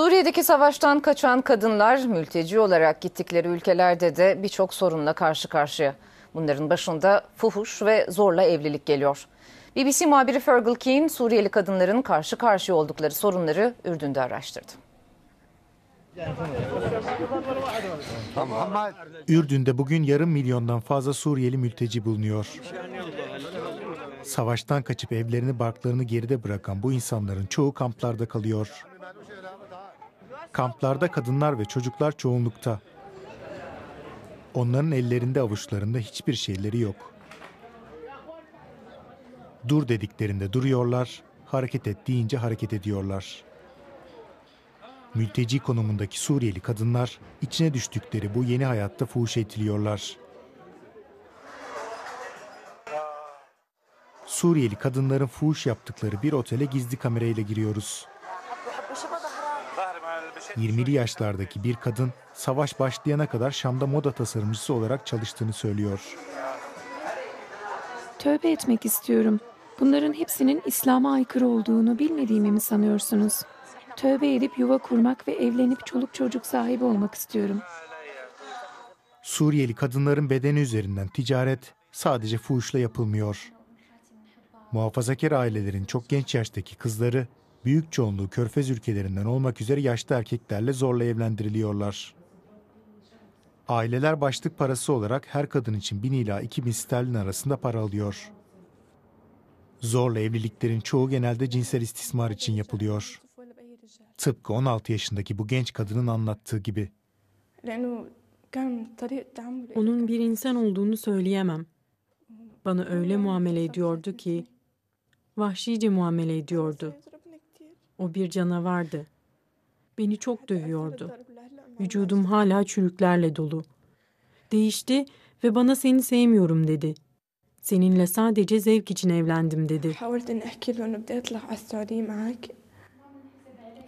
Suriye'deki savaştan kaçan kadınlar mülteci olarak gittikleri ülkelerde de birçok sorunla karşı karşıya. Bunların başında fuhuş ve zorla evlilik geliyor. BBC muhabiri Fergal Keane Suriyeli kadınların karşı karşıya oldukları sorunları Ürdün'de araştırdı. Ürdün'de bugün yarım milyondan fazla Suriyeli mülteci bulunuyor. Savaştan kaçıp evlerini barklarını geride bırakan bu insanların çoğu kamplarda kalıyor. Kamplarda kadınlar ve çocuklar çoğunlukta. Onların ellerinde avuçlarında hiçbir şeyleri yok. Dur dediklerinde duruyorlar, hareket et deyince hareket ediyorlar. Mülteci konumundaki Suriyeli kadınlar içine düştükleri bu yeni hayatta fuhuş etiliyorlar. Suriyeli kadınların fuhuş yaptıkları bir otele gizli kamerayla giriyoruz. 20'li yaşlardaki bir kadın savaş başlayana kadar Şam'da moda tasarımcısı olarak çalıştığını söylüyor. Tövbe etmek istiyorum. Bunların hepsinin İslam'a aykırı olduğunu bilmediğimi mi sanıyorsunuz? Tövbe edip yuva kurmak ve evlenip çoluk çocuk sahibi olmak istiyorum. Suriyeli kadınların bedeni üzerinden ticaret sadece fuhuşla yapılmıyor. Muhafazakar ailelerin çok genç yaştaki kızları büyük çoğunluğu körfez ülkelerinden olmak üzere yaşlı erkeklerle zorla evlendiriliyorlar. Aileler başlık parası olarak her kadın için 1000 ila 2000 sterlin arasında para alıyor. Zorla evliliklerin çoğu genelde cinsel istismar için yapılıyor. Tıpkı 16 yaşındaki bu genç kadının anlattığı gibi. Onun bir insan olduğunu söyleyemem. Bana öyle muamele ediyordu ki vahşice muamele ediyordu. O bir canavardı. Beni çok dövüyordu. Vücudum hala çürüklerle dolu. Değişti ve bana seni sevmiyorum dedi. Seninle sadece zevk için evlendim dedi.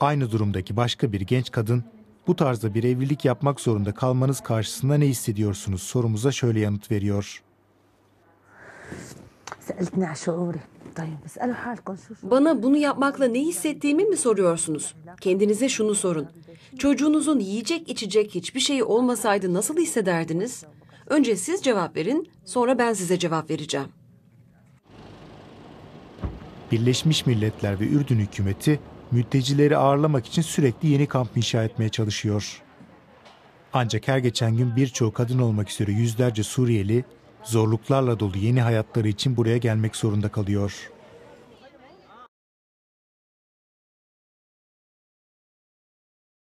Aynı durumdaki başka bir genç kadın bu tarzda bir evlilik yapmak zorunda kalmanız karşısında ne hissediyorsunuz sorumuza şöyle yanıt veriyor. Bana bunu yapmakla ne hissettiğimi mi soruyorsunuz? Kendinize şunu sorun. Çocuğunuzun yiyecek içecek hiçbir şeyi olmasaydı nasıl hissederdiniz? Önce siz cevap verin, sonra ben size cevap vereceğim. Birleşmiş Milletler ve Ürdün hükümeti mültecileri ağırlamak için sürekli yeni kamp inşa etmeye çalışıyor. Ancak her geçen gün birçoğu kadın olmak üzere yüzlerce Suriyeli zorluklarla dolu yeni hayatları için buraya gelmek zorunda kalıyor.